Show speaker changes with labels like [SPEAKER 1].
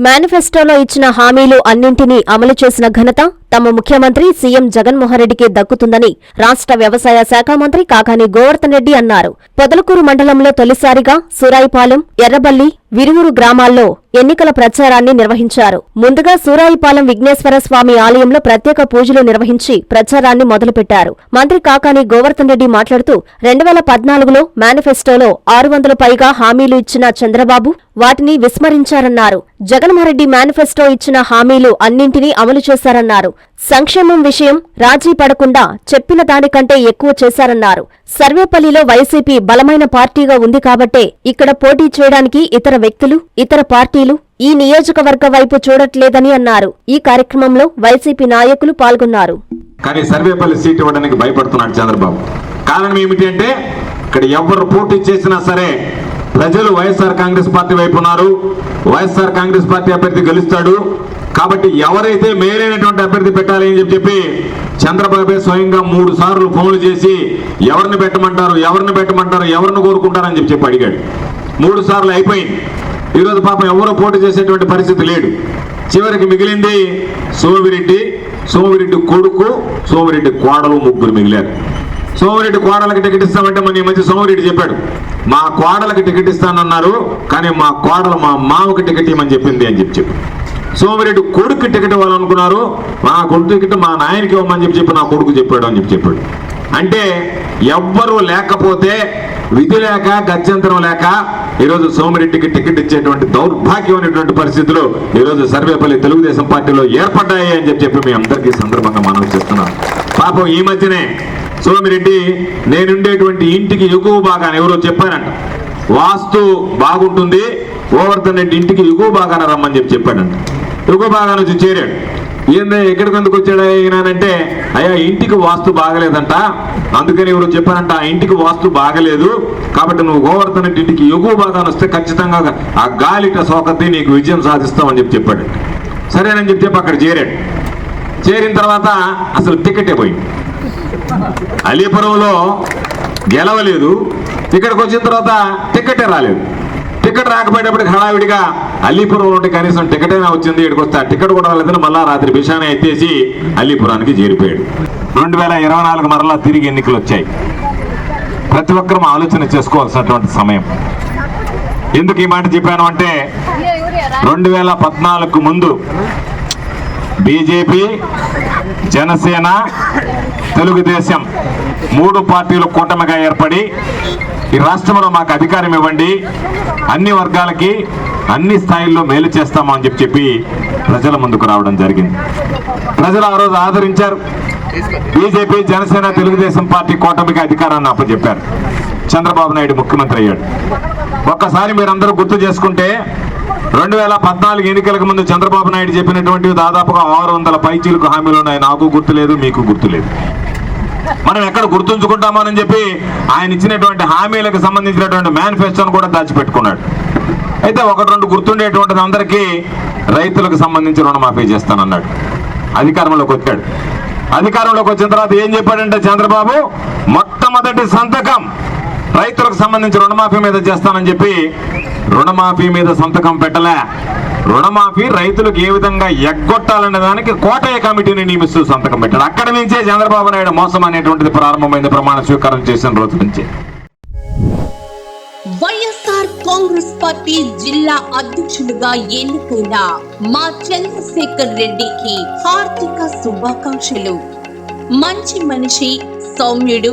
[SPEAKER 1] మేనిఫెస్టోలో ఇచ్చిన హామీలు అన్నింటినీ అమలు చేసిన ఘనత తమ ముఖ్యమంత్రి సీఎం జగన్మోహన్రెడ్డికి దక్కుతుందని రాష్ట్ర వ్యవసాయ శాఖ మంత్రి కాకాని గోవర్ధన్ రెడ్డి అన్నారు. పొదలకూరు మండలంలో తొలిసారిగా సూరాయిపాలెం ఎర్రబల్లి విరువురు గ్రామాల్లో ఎన్నికల ప్రచారాన్ని నిర్వహించారు. ముందుగా సూరాయిపాలెం విఘ్నేశ్వర స్వామి ఆలయంలో ప్రత్యేక పూజలు నిర్వహించి ప్రచారాన్ని మొదలుపెట్టారు. మంత్రి కాకాని గోవర్ధన్ రెడ్డి మాట్లాడుతూ రెండు వేల పద్నాలుగులో మేనిఫెస్టోలో ఆరు వందల పైగా హామీలు ఇచ్చిన చంద్రబాబు వాటిని విస్మరించారన్నారు. జగన్మోహన్రెడ్డి మేనిఫెస్టో ఇచ్చిన హామీలు అన్నింటినీ అమలు చేశారన్నారు. సంక్షేమం విషయం రాజీ పడకుండా చెప్పిన దానికంటే ఎక్కువ చేశారన్నారు. సర్వేపల్లిలో వైసీపీ బలమైన పార్టీగా ఉంది కాబట్టే ఇక్కడ పోటీ చేయడానికి ఇతర వ్యక్తులు ఇతర పార్టీలు ఈ నియోజకవర్గ వైపు చూడట్లేదని అన్నారు. ఈ కార్యక్రమంలో వైసీపీ నాయకులు పాల్గొన్నారు.
[SPEAKER 2] కానీ సర్వేపల్లి సీట్ ఇవ్వడానికి భయపడుతున్నాడు చంద్రబాబు. కారణం ఏమిటి అంటే ఇక్కడ ఎవరు పోటీ చేసినా సరే ప్రజలు వైఎస్ఆర్ కాంగ్రెస్ పార్టీ వైపు ఉన్నారు. వైఎస్ఆర్ కాంగ్రెస్ పార్టీ అభ్యర్థి గెలుస్తాడు. కాబట్టి ఎవరైతే మేలైనటువంటి అభ్యర్థి పెట్టాలి అని చెప్పి చంద్రబాబు స్వయంగా మూడు సార్లు ఫోన్లు చేసి ఎవరిని పెట్టమంటారు ఎవరిని పెట్టమంటారు ఎవరిని కోరుకుంటారని చెప్పి చెప్పి అడిగాడు. మూడు సార్లు అయిపోయింది. ఈరోజు పాపం ఎవరో పోటీ చేసేటువంటి పరిస్థితి లేడు చివరికి మిగిలింది సోమిరెడ్డి సోమిరెడ్డి కొడుకు సోమిరెడ్డి కోడలు ముగ్గురు మిగిలారు. సోమిరెడ్డి కోడలకి టికెట్ ఇస్తామంటే మన ఈ మధ్య సోమిరెడ్డి చెప్పాడు మా కోడలకి టికెట్ ఇస్తానన్నారు కానీ మా కోడలు మా మామకి టికెట్ ఇవ్వమని చెప్పింది అని చెప్పి చెప్పి సోమిరెడ్డి కొడుకు టికెట్ ఇవ్వాలనుకున్నారు. మా కొడుకు టికెట్ మా నాయనకి ఇవ్వమని చెప్పి చెప్పి నా కొడుకు చెప్పాడు అని చెప్పి చెప్పాడు. అంటే ఎవ్వరూ లేకపోతే విధి లేక గత్యంతరం లేక ఈరోజు సోమిరెడ్డికి టికెట్ ఇచ్చేటువంటి దౌర్భాగ్యమైనటువంటి పరిస్థితులు ఈరోజు సర్వేపల్లి తెలుగుదేశం పార్టీలో ఏర్పడ్డాయి అని చెప్పి చెప్పి మీ అందరికీ సందర్భంగా మనం చేస్తున్నాం పాపం ఈ మధ్యనే సోమిరెడ్డి నేనుండేటువంటి ఇంటికి ఎగువ భాగాన్ని ఎవరో చెప్పారంట. వాస్తు బాగుంటుంది గోవర్ధన్ రెడ్డి ఇంటికి ఎగువ భాగాన రమ్మని చెప్పి చెప్పాడంట. ఎగువ భాగం వచ్చి చేరాడు. ఏందే ఎక్కడికి ఎందుకు వచ్చాడు ఈయనంటే అయ్యా ఇంటికి వాస్తు బాగలేదంట. అందుకని ఎవరు చెప్పారంట ఆ ఇంటికి వాస్తు బాగలేదు. కాబట్టి నువ్వు గోవర్ధన ఇంటికి ఎగువ భాగాన వస్తే ఖచ్చితంగా ఆ గాలిట సోకతి నీకు విజయం సాధిస్తామని చెప్పి చెప్పాడు. సరేనని చెప్పి చెప్పి అక్కడ చేరాడు. చేరిన తర్వాత అసలు టికెటే పోయింది. అలీపురంలో గెలవలేదు. ఇక్కడికి వచ్చిన తర్వాత టికెటే రాలేదు. టికెట్ రాకపోయేటప్పటికి హడావిడిగా అల్లీపురం నుండి కనీసం టికెట్ అయినా వచ్చింది ఇక్కడికి వస్తే ఆ టికెట్ కూడా లేదని మళ్ళా రాత్రి బిషానే ఎత్తేసి అల్లీపురానికి చేరిపోయాడు. రెండు వేల ఇరవై నాలుగు మరలా తిరిగి ఎన్నికలు వచ్చాయి. ప్రతి ఒక్కరూ ఆలోచన చేసుకోవాల్సినటువంటి సమయం. ఎందుకు ఈ మాట చెప్పాను అంటే రెండు వేల పద్నాలుగు ముందు బీజేపీ జనసేన తెలుగుదేశం మూడు పార్టీలు కూటమిగా ఏర్పడి ఈ రాష్ట్రంలో మాకు అధికారం ఇవ్వండి. అన్ని వర్గాలకి అన్ని స్థాయిల్లో మేలు చేస్తామా అని చెప్పి చెప్పి ప్రజల ముందుకు రావడం జరిగింది. ప్రజలు ఆ రోజు ఆదరించారు. బీజేపీ జనసేన తెలుగుదేశం పార్టీ కూటమికి అధికారాన్ని అప్పచెప్పారు. చంద్రబాబు నాయుడు ముఖ్యమంత్రి అయ్యాడు. ఒక్కసారి మీరందరూ గుర్తు చేసుకుంటే రెండు వేల పద్నాలుగు ఎన్నికలకు ముందు చంద్రబాబు నాయుడు చెప్పినటువంటివి దాదాపుగా ఆరు వందల పైచీలకు హామీలు ఉన్నాయి. నాకు గుర్తులేదు మీకు గుర్తులేదు మనం ఎక్కడ గుర్తుంచుకుంటామని చెప్పి ఆయన ఇచ్చినటువంటి హామీలకు సంబంధించినటువంటి మేనిఫెస్టోను కూడా దాచిపెట్టుకున్నాడు. అయితే ఒకటి రెండు గుర్తుండేటువంటిది అందరికీ రైతులకు సంబంధించి రుణమాఫీ చేస్తానన్నాడు. అధికారంలోకి వచ్చాడు. అధికారంలోకి వచ్చిన తర్వాత ఏం చెప్పాడంటే చంద్రబాబు మొట్టమొదటి సంతకం రైతులకు సంబంధించి రుణమాఫీ మీద చేస్తానని చెప్పి రుణమాఫీ మీద సంతకం పెట్టలే. రుణమాఫీ రైతులకు ఏ విధంగా ఎగ్గొట్టాలనే దానికి కోటయ్య కమిటీని నియమిస్తూ సంతకం పెట్టాడు. అక్కడి నుంచే చంద్రబాబు నాయుడు మోసం అనేటువంటిది ప్రారంభమైంది ప్రమాణ స్వీకారం చేసిన రోజు నుంచి.
[SPEAKER 3] వైఎస్ఆర్ కాంగ్రెస్ పార్టీ జిల్లా అధ్యక్షుడిగా ఎన్నుకున్న మా చంద్రశేఖర్ రెడ్డికి హార్దిక శుభాకాంక్షలు. మంచి మనిషి సౌమ్యుడు